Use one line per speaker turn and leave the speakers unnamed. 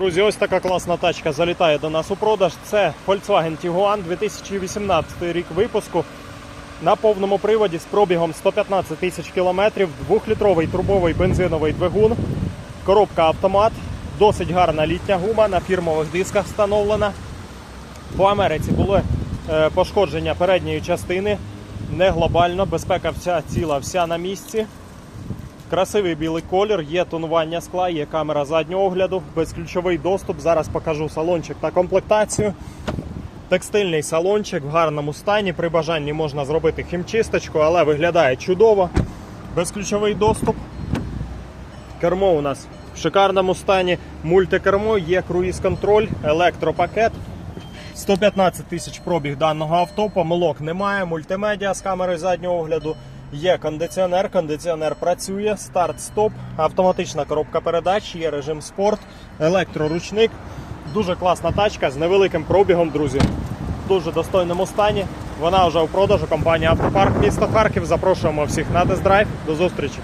Друзі, ось така класна тачка залітає до нас у продаж. Це Volkswagen Tiguan 2018 рік випуску. На повному приводі з пробігом 115 тисяч кілометрів, двохлітровий турбовий бензиновий двигун, коробка автомат, досить гарна літня гума на фірмових дисках встановлена. По Америці були е, пошкодження передньої частини, не глобально, безпека вся ціла, вся на місці. Красивий білий колір, є тонування скла, є камера заднього огляду, безключовий доступ. Зараз покажу салончик та комплектацію. Текстильний салончик в гарному стані. При бажанні можна зробити хімчисточку, але виглядає чудово. Безключовий доступ. Кермо у нас в шикарному стані. Мультикермо, є круїз-контроль, електропакет. 115 тисяч пробіг даного авто, помилок немає. Мультимедіа з камерою заднього огляду. Є кондиціонер, кондиціонер працює, старт-стоп, автоматична коробка передач, є режим спорт, електроручник. Дуже класна тачка з невеликим пробігом, друзі. В дуже достойному стані. Вона вже у продажу. Компанія Автопарк місто Харків. Запрошуємо всіх на тест-драйв. До зустрічі!